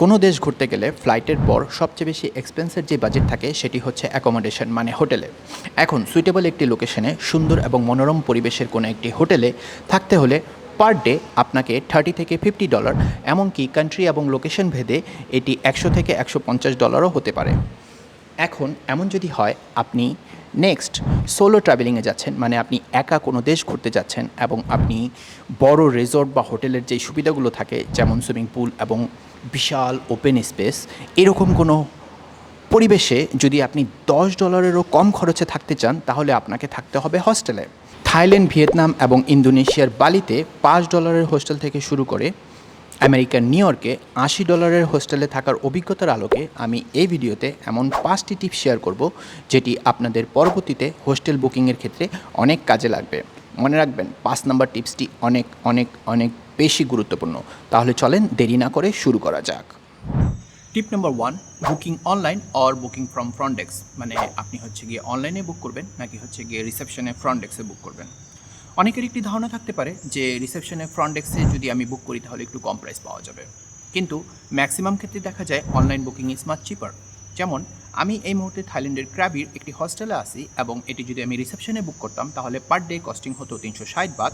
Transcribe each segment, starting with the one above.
কোনো দেশ ঘুরতে গেলে ফ্লাইটের পর সবচেয়ে বেশি এক্সপেন্সের যে বাজেট থাকে সেটি হচ্ছে অ্যাকোমোডেশন মানে হোটেলে। এখন সুইটেবল একটি লোকেশনে সুন্দর এবং মনোরম পরিবেশের কোনো একটি হোটেলে থাকতে হলে পার ডে আপনাকে থার্টি থেকে ফিফটি ডলার এমনকি কান্ট্রি এবং লোকেশন ভেদে এটি একশো থেকে একশো পঞ্চাশ ডলারও হতে পারে। এখন এমন যদি হয়, আপনি নেক্সট সোলো ট্রাভেলিংয়ে যাচ্ছেন মানে আপনি একা কোনো দেশ ঘুরতে যাচ্ছেন এবং আপনি বড় রিসর্ট বা হোটেলের যে সুবিধাগুলো থাকে, যেমন সুইমিং পুল এবং বিশাল ওপেন স্পেস এরকম কোনো পরিবেশে যদি আপনি দশ ডলারেরও কম খরচে থাকতে চান, তাহলে আপনাকে থাকতে হবে হস্টেলে থাইল্যান্ড, ভিয়েতনাম এবং ইন্দোনেশিয়ার বালিতে পাঁচ ডলারের হোস্টেল থেকে শুরু করে আমেরিকার নিউ ইয়র্কে আশি ডলারের হোস্টেলে থাকার অভিজ্ঞতার আলোকে আমি এই ভিডিওতে এমন পাঁচটি টিপস শেয়ার করব, যেটি আপনাদের পরবর্তীতে হোস্টেল বুকিংয়ের ক্ষেত্রে অনেক কাজে লাগবে। মনে রাখবেন, পাঁচ নাম্বার টিপসটি অনেক অনেক অনেক বেশি গুরুত্বপূর্ণ। তাহলে চলেন দেরি না করে শুরু করা যাক। Tip number one booking online or booking from front desk মানে আপনি হচ্ছে গিয়ে অনলাইনে বুক করবেন নাকি হচ্ছে গিয়ে রিসেপশনে ফ্রন্ট ডেস্কে বুক করবেন। অনেকের একটি ধারণা থাকতে পারে যে রিসেপশনে ফ্রন্ট ডেস্কে যদি আমি বুক করি তাহলে একটু কম প্রাইস পাওয়া যাবে। কিন্তু ম্যাক্সিমাম ক্ষেত্রে দেখা যায় online booking is much cheaper যেমন আমি এই মুহূর্তে থাইল্যান্ডের ক্র্যাবির একটি হস্টেলে আসি এবং এটি যদি আমি রিসেপশনে বুক করতাম তাহলে পার ডে কস্টিং হতো তিনশো ষাট বাদ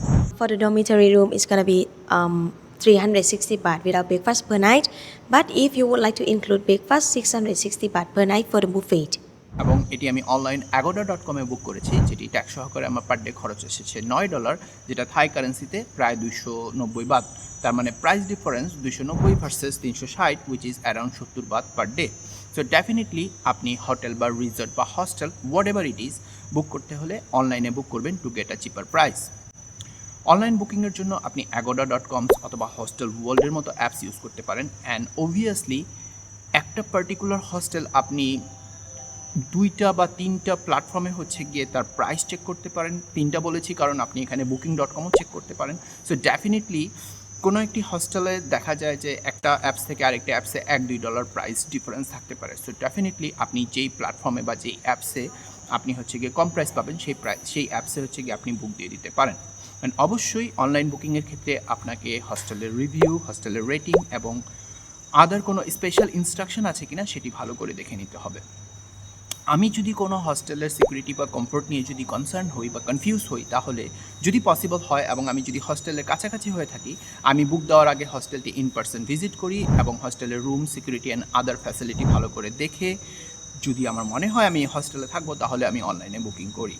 dormitory room, it's gonna be um, 360 baht without breakfast per night. But if you would like to include breakfast, 660 baht per night for the buffet. এবং এটি আমি অনলাইন অ্যাগোডা ডট কমে বুক করেছি যেটি ট্যাক্স সহকারে আমার পার ডে খরচ এসেছে নয় ডলার যেটা থাই কারেন্সিতে প্রায় দুইশো নব্বই বাদ তার মানে প্রাইস ডিফারেন্স দুইশো নব্বই ভার্সেস তিনশো ষাট উইচ ইজ অ্যারাউন্ড সত্তর বাদ পার ডে সো ডেফিনেটলি আপনি হোটেল বা রিসর্ট বা hostel whatever it is book করতে হলে অনলাইনে বুক করবেন to get a cheaper price online বুকিংয়ের জন্য আপনি অ্যাগোডা ডট কমস অথবা হস্টেল ওয়ার্ল্ডের মতো অ্যাপস ইউজ করতে পারেন অ্যান্ড অবভিয়াসলি একটা পার্টিকুলার হস্টেল আপনি দুইটা বা তিনটা প্ল্যাটফর্মে হচ্ছে গিয়ে তার প্রাইস চেক করতে পারেন। তিনটা বলেছি কারণ আপনি এখানে বুকিং ডট কমও চেক করতে পারেন। সো ডেফিনেটলি কোনো একটি হস্টেলে দেখা যায় যে একটা অ্যাপস থেকে আরেকটা অ্যাপসে এক, দুই ডলার প্রাইস ডিফারেন্স থাকতে পারে। সো ডেফিনেটলি আপনি যেই প্ল্যাটফর্মে বা যেই অ্যাপসে আপনি হচ্ছে গিয়ে কম প্রাইস পাবেন, সেই প্রাইস সেই অ্যাপসে হচ্ছে গিয়ে আপনি বুক দিয়ে দিতে পারেন। অ্যান্ড অবশ্যই অনলাইন বুকিংয়ের ক্ষেত্রে আপনাকে হস্টেলের রিভিউ হস্টেলের রেটিং এবং আদার কোনো স্পেশাল ইনস্ট্রাকশন আছে কিনা সেটি ভালো করে দেখে নিতে হবে। আমি যদি কোনো হস্টেলের সিকিউরিটি বা কমফোর্ট নিয়ে যদি কনসার্ন হই বা কনফিউজ হই, তাহলে যদি পসিবল হয় এবং আমি যদি হস্টেলের কাছাকাছি হয়ে থাকি, আমি বুক দেওয়ার আগে হস্টেলটি ইন পার্সন ভিজিট করি এবং হস্টেলের room security and other facility ভালো করে দেখে, যদি আমার মনে হয় আমি হস্টেলে থাকব, তাহলে আমি অনলাইনে বুকিং করি।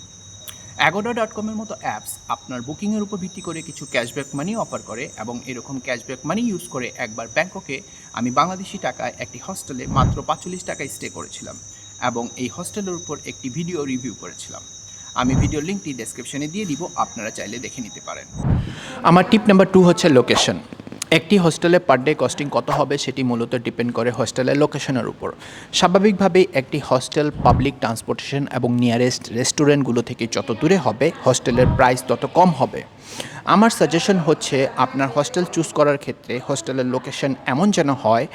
অ্যাগোডা ডট কমের মতো অ্যাপস আপনার বুকিংয়ের উপর ভিত্তি করে কিছু ক্যাশব্যাক মানি অফার করে এবং এরকম ক্যাশব্যাক মানি ইউজ করে একবার ব্যাংককে আমি বাংলাদেশি টাকায় একটি হস্টেলে মাত্র পাঁচচল্লিশ টাকায় স্টে করেছিলাম এবং এই হস্টেলের উপর একটি ভিডিও রিভিউ করেছিলাম। আমি ভিডিও লিঙ্কটি ডেসক্রিপশনে দিয়ে দিব, আপনারা চাইলে দেখে নিতে পারেন। আমার টিপ নাম্বার টু হচ্ছে লোকেশন একটি হোস্টেলে পার ডে কস্টিং কত হবে সেটি মূলত ডিপেন্ড করে হোস্টেলের লোকেশনের উপর। স্বাভাবিকভাবেই একটি হোস্টেল পাবলিক ট্রান্সপোর্টেশন এবং নিয়ারেস্ট রেস্টুরেন্টগুলো থেকে যত দূরে হবে, হোস্টেলের প্রাইস তত কম হবে। আমার সাজেশন হচ্ছে আপনার হোস্টেল চুজ করার ক্ষেত্রে হোস্টেলের লোকেশন এমন যেন হয়,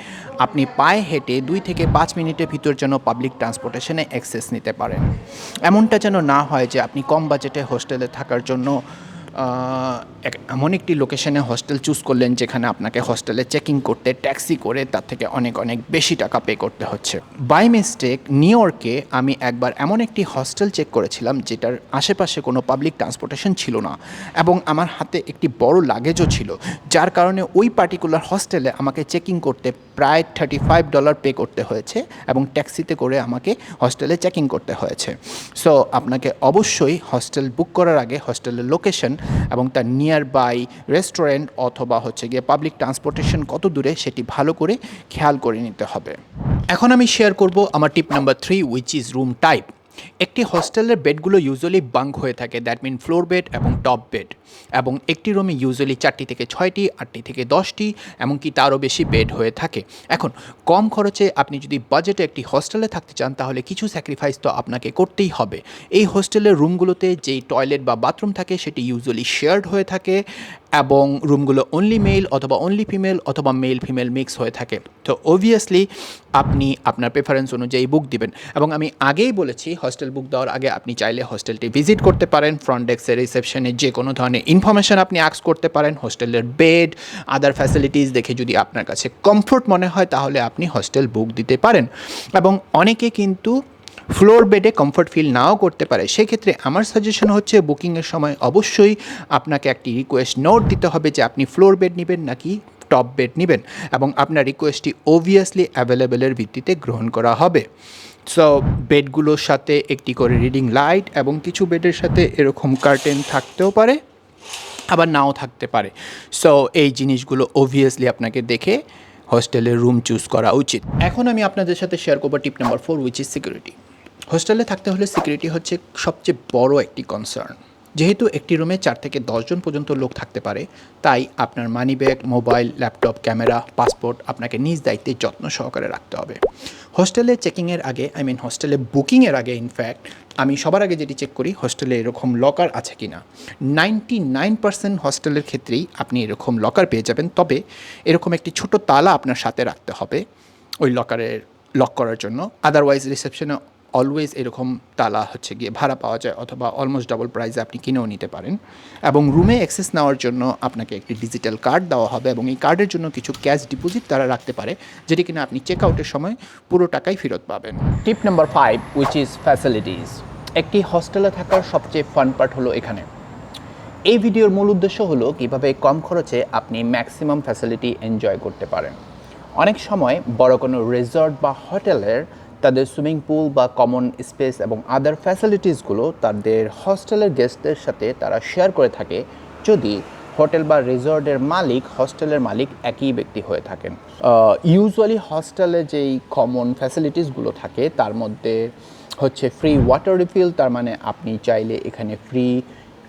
আপনি পায়ে হেঁটে দুই থেকে পাঁচ মিনিটের ভিতর যেন পাবলিক ট্রান্সপোর্টেশনে অ্যাক্সেস নিতে পারেন। এমনটা যেন না হয় যে আপনি কম বাজেটে হোস্টেলে থাকার জন্য এমন একটি লোকেশনে হোস্টেল চুজ করলেন যেখানে আপনাকে হোস্টেলে চেকিং করতে ট্যাক্সি করে তার থেকে অনেক অনেক বেশি টাকা পে করতে হচ্ছে। বাই মিস্টেক নিউ ইয়র্কে আমি একবার এমন একটি হস্টেল চেক করেছিলাম যেটার আশেপাশে কোনো পাবলিক ট্রান্সপোর্টেশন ছিল না এবং আমার হাতে একটি বড় লাগেজও ছিল, যার কারণে ওই পার্টিকুলার হস্টেলে আমাকে চেকিং করতে প্রায় থার্টি ফাইভ ডলার পে করতে হয়েছে এবং ট্যাক্সিতে করে আমাকে হস্টেলে চেকিং করতে হয়েছে। সো আপনাকে অবশ্যই হস্টেল বুক করার আগে হস্টেলের লোকেশন এবং তার নিয়ার বাই রেস্টুরেন্ট অথবা হচ্ছে গিয়ে পাবলিক ট্রান্সপোর্টেশন কত দূরে সেটি ভালো করে খেয়াল করে নিতে হবে। এখন আমি শেয়ার করব আমার tip number three which is room type একটি হস্টেলের বেডগুলো ইউজুয়ালি বাঙ্ক হয়ে থাকে দ্যাট মিন ফ্লোর বেড এবং টপ বেড এবং একটি রুমে ইউজুয়ালি চারটি থেকে ছয়টি, আটটি থেকে দশটি, এমনকি তারও বেশি বেড হয়ে থাকে। এখন, কম খরচে আপনি যদি বাজেটে একটি হস্টেলে থাকতে চান, তাহলে কিছু স্যাক্রিফাইস তো আপনাকে করতেই হবে। এই হোস্টেলের রুমগুলোতে যেই টয়লেট বা বাথরুম থাকে, সেটি ইউজুয়ালি শেয়ার্ড হয়ে থাকে, এবং রুমগুলো অনলি মেল অথবা অনলি ফিমেল অথবা মেল ফিমেল মিক্স হয়ে থাকে। তো অবভিয়াসলি আপনি আপনার প্রেফারেন্স অনুযায়ী বুক দিবেন। এবং আমি আগেই বলেছি হস্টেল বুক দেওয়ার আগে আপনি চাইলে হস্টেলটি ভিজিট করতে পারেন। ফ্রন্ট ডেস্কের রিসেপশনে যে কোনো ধরনের ইনফরমেশন আপনি আক্স করতে পারেন। হোস্টেলের বেড আদার ফ্যাসিলিটিস দেখে যদি আপনার কাছে কমফোর্ট মনে হয়, তাহলে আপনি হস্টেল বুক দিতে পারেন। এবং অনেকে কিন্তু ফ্লোর বেডে কমফর্ট ফিল নাও করতে পারে। সেক্ষেত্রে আমার সাজেশন হচ্ছে বুকিংয়ের সময় অবশ্যই আপনাকে একটি রিকোয়েস্ট নোট দিতে হবে যে আপনি ফ্লোর বেড নেবেন নাকি টপ বেড নেবেন। এবং আপনার রিকোয়েস্টটি অবভিয়াসলি অ্যাভেলেবেলের ভিত্তিতে গ্রহণ করা হবে। সো বেডগুলোর সাথে একটি করে রিডিং লাইট এবং কিছু বেডের সাথে এরকম কার্টেন থাকতেও পারে, আবার নাও থাকতে পারে। সো এই জিনিসগুলো অবভিয়াসলি আপনাকে দেখে হোস্টেলের রুম চুজ করা উচিত। এখন আমি আপনাদের সাথে শেয়ার করব tip number four which is security হোস্টেলে থাকতে হলে সিকিউরিটি হচ্ছে সবচেয়ে বড় একটি কনসার্ন যেহেতু একটি রুমে চার থেকে দশজন পর্যন্ত লোক থাকতে পারে, তাই আপনার money bag mobile laptop camera passport আপনাকে নিজ দায়িত্বে যত্ন সহকারে রাখতে হবে। হোস্টেলে চেকিংয়ের আগে আই মিন হোস্টেলে বুকিংয়ের আগে ইনফ্যাক্ট আমি সবার আগে যেটি চেক করি, হোস্টেলে এরকম লকার আছে কি না নাইনটি নাইন পার্সেন্ট হোস্টেলের ক্ষেত্রেই আপনি এরকম লকার পেয়ে যাবেন, তবে এরকম একটি ছোট তালা আপনার সাথে রাখতে হবে, ওই লকারের লক করার জন্য। আদারওয়াইজ রিসেপশনে অলওয়েজ এরকম তালা হচ্ছে গিয়ে ভাড়া পাওয়া যায় অথবা অলমোস্ট ডাবল প্রাইসে আপনি কিনেও নিতে পারেন। এবং রুমে অ্যাক্সেস নেওয়ার জন্য আপনাকে একটি ডিজিটাল কার্ড দেওয়া হবে এবং এই কার্ডের জন্য কিছু ক্যাশ ডিপোজিট তারা রাখতে পারে, যেটি কিনা আপনি চেক আউটের সময় পুরো টাকাই ফেরত পাবেন। Tip number five which is facilities একটি হস্টেলে থাকার সবচেয়ে ফান পার্ট হলো এখানে। এই ভিডিওর মূল উদ্দেশ্য হলো কীভাবে কম খরচে আপনি ম্যাক্সিমাম ফ্যাসিলিটি এনজয় করতে পারেন। অনেক সময় বড় কোনো রিসর্ট বা হোটেলের তাদের সুইমিং পুল বা কমন স্পেস এবং আদার ফ্যাসিলিটিসগুলো তাদের হস্টেলের গেস্টদের সাথে তারা শেয়ার করে থাকে যদি হোটেল বা রিসর্টের মালিক, হস্টেলের মালিক একই ব্যক্তি হয়ে থাকেন। ইউজুয়ালি হস্টেলে যেই কমন ফ্যাসিলিটিসগুলো থাকে, তার মধ্যে হচ্ছে ফ্রি ওয়াটার রিফিল তার মানে আপনি চাইলে এখানে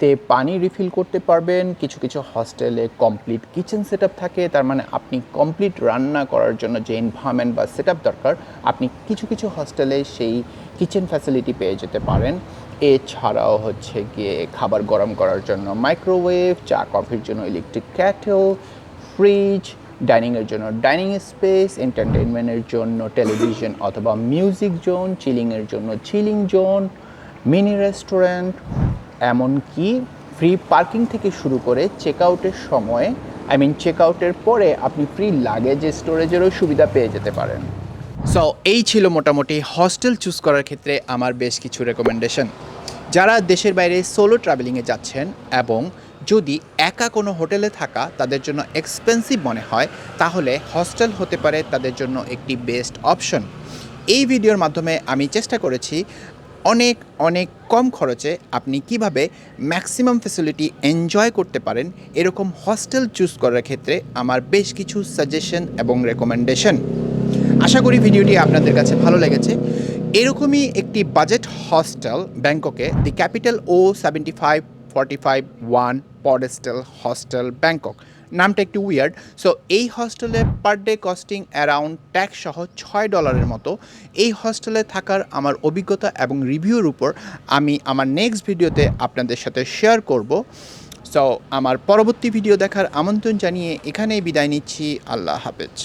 ফ্রিতে পানি রিফিল করতে পারবেন, কিছু কিছু হস্টেলে কমপ্লিট কিচেন সেট থাকে, তার মানে আপনি কমপ্লিট রান্না করার জন্য যে এনভায়রনমেন্ট বা সেট দরকার, আপনি কিছু কিছু হস্টেলে সেই কিচেন ফ্যাসিলিটি পেয়ে যেতে পারেন। এছাড়াও হচ্ছে গিয়ে খাবার গরম করার জন্য মাইক্রোওয়েভ চা কফির জন্য ইলেকট্রিক ক্যাটেল ফ্রিজ ডাইনিংয়ের জন্য ডাইনিং স্পেস এন্টারটেনমেন্টের জন্য টেলিভিশন অথবা মিউজিক জোন চিলিংয়ের জন্য চিলিং জোন মিনি রেস্টুরেন্ট এমনকি ফ্রি পার্কিং থেকে শুরু করে চেক আউটের সময় আই মিন চেক আউটের পরে আপনি ফ্রি লাগেজ স্টোরেজেরও সুবিধা পেয়ে যেতে পারেন। সো এই ছিল মোটামুটি হস্টেল চুজ করার ক্ষেত্রে আমার বেশ কিছু রেকমেন্ডেশন যারা দেশের বাইরে সোলো ট্রাভেলিংয়ে যাচ্ছেন এবং যদি একা কোনো হোটেলে থাকা তাদের জন্য এক্সপেন্সিভ মনে হয়, তাহলে হস্টেল হতে পারে তাদের জন্য একটি বেস্ট অপশন এই ভিডিওর মাধ্যমে আমি চেষ্টা করেছি অনেক অনেক কম খরচে আপনি কীভাবে ম্যাক্সিমাম ফেসিলিটি এনজয় করতে পারেন, এরকম হস্টেল চুজ করার ক্ষেত্রে আমার বেশ কিছু সাজেশন এবং রেকমেন্ডেশন আশা করি ভিডিওটি আপনাদের কাছে ভালো লেগেছে। এরকমই একটি বাজেট হস্টেল ব্যাংককে the capital O seventy five forty five one পডেস্টেল hostel Bangkok নামটা একটু উইয়ার্ড সো এই হস্টেলে per day costing around tax সহ ছয় ডলারের মতো। এই হস্টেলে থাকার আমার অভিজ্ঞতা এবং রিভিউর উপর আমি আমার নেক্সট ভিডিওতে আপনাদের সাথে শেয়ার করব। সো আমার পরবর্তী ভিডিও দেখার আমন্ত্রণ জানিয়ে এখানেই বিদায় নিচ্ছি। আল্লাহ হাফেজ।